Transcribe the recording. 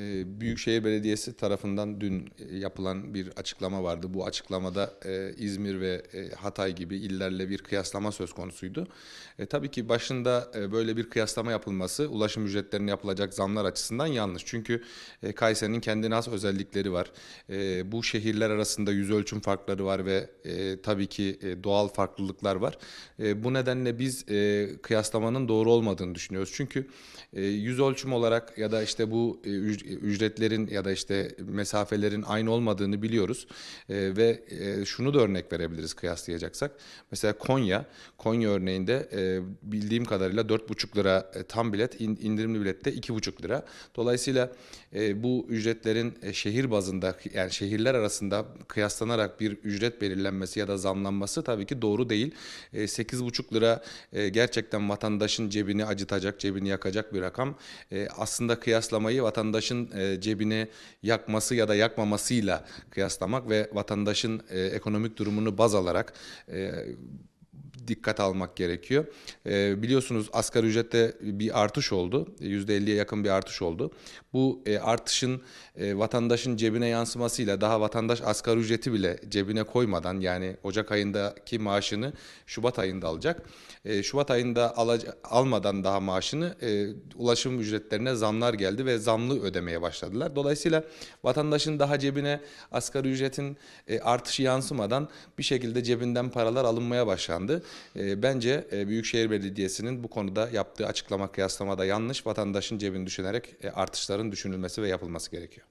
Ee, Büyükşehir Belediyesi tarafından dün e, yapılan bir açıklama vardı. Bu açıklamada e, İzmir ve e, Hatay gibi illerle bir kıyaslama söz konusuydu. E, tabii ki başında böyle bir kıyaslama yapılması ulaşım ücretlerine yapılacak zamlar açısından yanlış. Çünkü Kayseri'nin kendine has özellikleri var. E, bu şehirler arasında yüz ölçüm farkları var ve e, tabii ki doğal farklılıklar var. E, bu nedenle biz e, kıyaslamanın doğru olmadığını düşünüyoruz. Çünkü e, yüz ölçüm olarak ya da işte bu e, ücretlerin ya da işte mesafelerin aynı olmadığını biliyoruz. E, ve e, şunu da örnek verebiliriz kıyaslayacaksak. Mesela Konya, Konya örneğinde e, bildiğim kadarıyla 4,5 lira e, tam bilet, in- indirimli bilette 2,5 lira. Dolayısıyla e, bu ücretlerin e, şehir bazında yani şehirler arasında kıyaslanarak bir ücret belirlenmesi ya da zamlanması tabii ki doğru değil. E, 8,5 lira e, gerçekten vatandaşın cebini acıtacak, cebini yakacak bir rakam. E, aslında kıyaslamayı vatandaşın e, cebini yakması ya da yakmamasıyla kıyaslamak ve vatandaşın e, ekonomik durumunu baz alarak e, dikkat almak gerekiyor. Ee, biliyorsunuz asgari ücrette bir artış oldu. %50'ye yakın bir artış oldu. Bu e, artışın e, vatandaşın cebine yansımasıyla daha vatandaş asgari ücreti bile cebine koymadan yani Ocak ayındaki maaşını Şubat ayında alacak. E, Şubat ayında alaca- almadan daha maaşını e, ulaşım ücretlerine zamlar geldi ve zamlı ödemeye başladılar. Dolayısıyla vatandaşın daha cebine asgari ücretin e, artışı yansımadan bir şekilde cebinden paralar alınmaya başlandı. E, bence e, Büyükşehir Belediyesi'nin bu konuda yaptığı açıklama kıyaslamada yanlış. Vatandaşın cebini düşünerek e, artışların düşünülmesi ve yapılması gerekiyor.